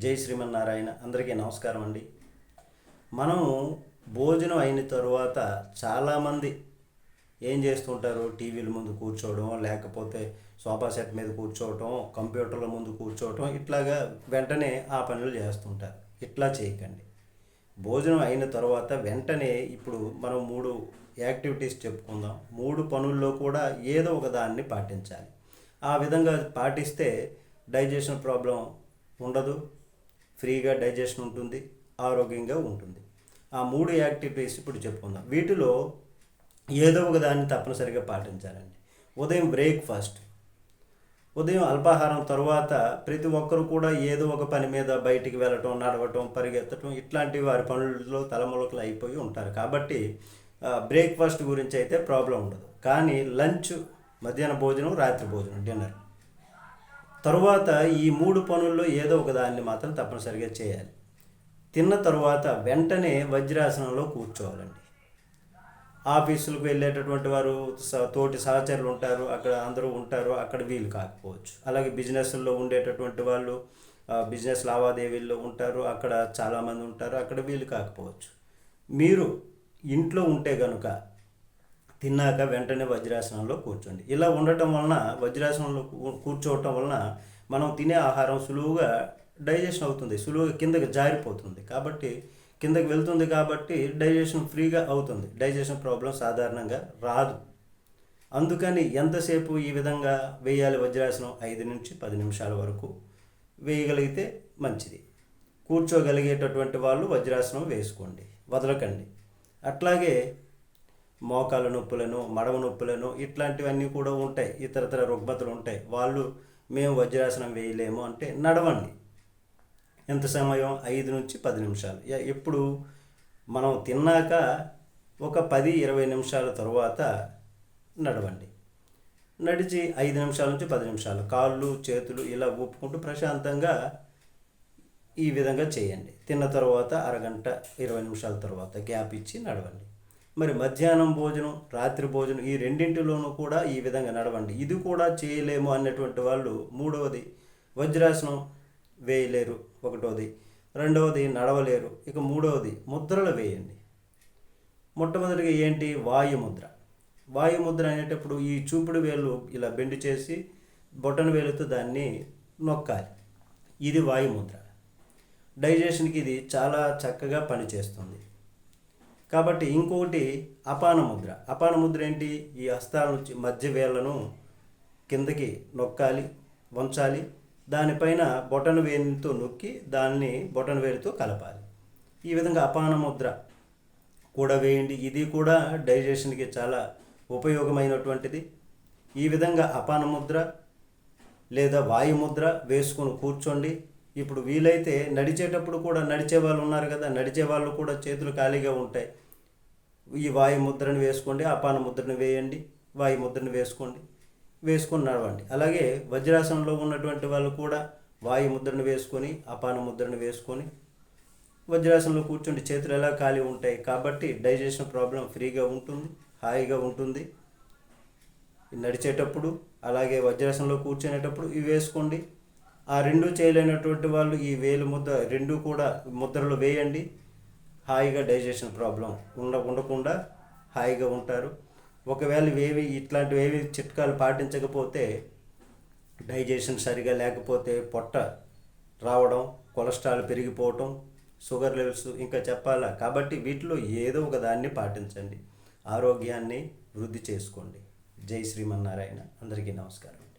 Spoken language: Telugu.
జై శ్రీమన్నారాయణ అందరికీ నమస్కారం అండి. మనము భోజనం అయిన తరువాత చాలామంది ఏం చేస్తుంటారు? టీవీల ముందు కూర్చోవడం లేకపోతే సోఫా సెట్ మీద కూర్చోవటం కంప్యూటర్ల ముందు కూర్చోవటం ఇట్లాగా వెంటనే ఆ పనులు చేస్తుంటారు. ఇట్లా చేయకండి. భోజనం అయిన తర్వాత వెంటనే ఇప్పుడు మనం మూడు యాక్టివిటీస్ చెప్పుకుందాం. మూడు పనుల్లో కూడా ఏదో ఒక దాన్ని పాటించాలి. ఆ విధంగా పాటిస్తే డైజెషన్ ప్రాబ్లం ఉండదు. ఫ్రీగా డైజెషన్ ఉంటుంది ఆరోగ్యంగా ఉంటుంది. ఆ మూడు యాక్టివిటీస్ ఇప్పుడు చెప్పుకుందాం. వీటిలో ఏదో ఒక దాన్ని తప్పనిసరిగా పాటించాలండి. ఉదయం బ్రేక్ఫాస్ట్. ఉదయం అల్పాహారం తర్వాత ప్రతి ఒక్కరు కూడా ఏదో ఒక పని మీద బయటికి వెళ్ళటం నడవటం పరిగెత్తటం ఇట్లాంటి వారి పనుల్లో తలములకలు అయిపోయి ఉంటారు. కాబట్టి బ్రేక్ఫాస్ట్ గురించి అయితే ప్రాబ్లం ఉండదు. కానీ లంచ్ మధ్యాహ్న భోజనం రాత్రి భోజనం డిన్నర్. తరువాత ఈ మూడు పనుల్లో ఏదో ఒక దాన్ని మాత్రం తప్పనిసరిగా చేయాలి. తిన్న తరువాత వెంటనే వజ్రాసనంలో కూర్చోవాలండి. ఆఫీసులకు వెళ్ళేటటువంటి వారు తోటి సహచరులు ఉంటారు అక్కడ అందరూ ఉంటారు అక్కడ వీలు కాకపోవచ్చు. అలాగే బిజినెస్లో ఉండేటటువంటి వాళ్ళు బిజినెస్ లావాదేవీల్లో ఉంటారు అక్కడ చాలామంది ఉంటారు అక్కడ వీలు కాకపోవచ్చు. మీరు ఇంట్లో ఉంటే కనుక తిన్నాక వెంటనే వజ్రాసనంలో కూర్చోండి. ఇలా ఉండటం వలన వజ్రాసనంలో కూర్చోవటం వలన మనం తినే ఆహారం సులువుగా డైజెషన్ అవుతుంది. సులువుగా కిందకి జారిపోతుంది. కాబట్టి కిందకి వెళ్తుంది కాబట్టి డైజెషన్ ఫ్రీగా అవుతుంది. డైజెషన్ ప్రాబ్లం సాధారణంగా రాదు. అందుకని ఎంతసేపు ఈ విధంగా వేయాలి వజ్రాసనం? ఐదు నుంచి పది నిమిషాల వరకు వేయగలిగితే మంచిది. కూర్చోగలిగేటటువంటి వాళ్ళు వజ్రాసనం వేసుకోండి. వదలకండి. అట్లాగే మోకాల నొప్పులను మడమ నొప్పులను ఇట్లాంటివన్నీ కూడా ఉంటాయి. ఇతరతర రుగ్మతలు ఉంటాయి. వాళ్ళు మేము వజ్రాసనం వేయలేము అంటే నడవండి. ఎంత సమయం? ఐదు నుంచి పది నిమిషాలు. ఎ- ఎప్పుడు మనం తిన్నాక ఒక పది ఇరవై నిమిషాల తర్వాత నడవండి. నడిచి ఐదు నిమిషాల నుంచి పది నిమిషాలు. కాళ్ళు చేతులు ఇలా ఊపుకుంటూ ప్రశాంతంగా ఈ విధంగా చేయండి. తిన్న తర్వాత అరగంట ఇరవై నిమిషాల తర్వాత గ్యాప్ ఇచ్చి నడవండి. మరి మధ్యాహ్నం భోజనం రాత్రి భోజనం ఈ రెండింటిలోనూ కూడా ఈ విధంగా నడవండి. ఇది కూడా చేయలేము అన్నటువంటి వాళ్ళు మూడవది వజ్రాసనం వేయలేరు ఒకటోది. రెండవది నడవలేరు. ఇక మూడవది ముద్రలు వేయండి. మొట్టమొదటిగా ఏంటి? వాయుముద్ర. వాయుముద్ర అనేటప్పుడు ఈ చూపుడు వేలు ఇలా బెండ్ చేసి బొటన వేలుతో దాన్ని నొక్కాలి. ఇది వాయుముద్ర. డైజెషన్కి ఇది చాలా చక్కగా పనిచేస్తుంది. కాబట్టి ఇంకొకటి అపాన ముద్ర అపాన ముద్ర ఏంటి? ఈ హస్తాల నుంచి మధ్య వేళ్ళను కిందకి నొక్కాలి వంచాలి. దానిపైన బొటన వేలితో నొక్కి దాన్ని బొటన వేలితో కలపాలి. ఈ విధంగా అపాన ముద్ర కూడా వేయండి. ఇది కూడా డైజెషన్కి చాలా ఉపయోగమైనటువంటిది. ఈ విధంగా అపాన ముద్ర లేదా వాయుముద్ర వేసుకొని కూర్చోండి. ఇప్పుడు వీలైతే నడిచేటప్పుడు కూడా నడిచే వాళ్ళు ఉన్నారు కదా నడిచే వాళ్ళు కూడా చేతులు ఖాళీగా ఉంటాయి. ఈ వాయు ముద్రను వేసుకోండి అపాన ముద్రను వేయండి వాయుముద్రను వేసుకోండి వేసుకొని నడవండి. అలాగే వజ్రాసనంలో ఉన్నటువంటి వాళ్ళు కూడా వాయు ముద్రను వేసుకొని అపాన ముద్రను వేసుకొని వజ్రాసనంలో కూర్చుండి చేతులు ఎలా ఖాళీ ఉంటాయి. కాబట్టి డైజెషన్ ప్రాబ్లం ఫ్రీగా ఉంటుంది హాయిగా ఉంటుంది. నడిచేటప్పుడు అలాగే వజ్రాసనంలో కూర్చునేటప్పుడు ఇవి వేసుకోండి. ఆ రెండు చేయలేనటువంటి వాళ్ళు ఈ వేలు ముద్ర రెండు కూడా ముద్రలు వేయండి. హాయిగా డైజెషన్ ప్రాబ్లం ఉండ ఉండకుండా హాయిగా ఉంటారు. ఒకవేళ ఇవేవి ఇట్లాంటివి ఏవి చిట్కాలు పాటించకపోతే డైజెషన్ సరిగా లేకపోతే పొట్ట రావడం కొలెస్ట్రాల్ పెరిగిపోవటం షుగర్ లెవెల్స్ ఇంకా చెప్పాలా? కాబట్టి వీటిలో ఏదో ఒక దాన్ని పాటించండి. ఆరోగ్యాన్ని వృద్ధి చేసుకోండి. జై శ్రీమన్నారాయణ. అందరికీ నమస్కారం.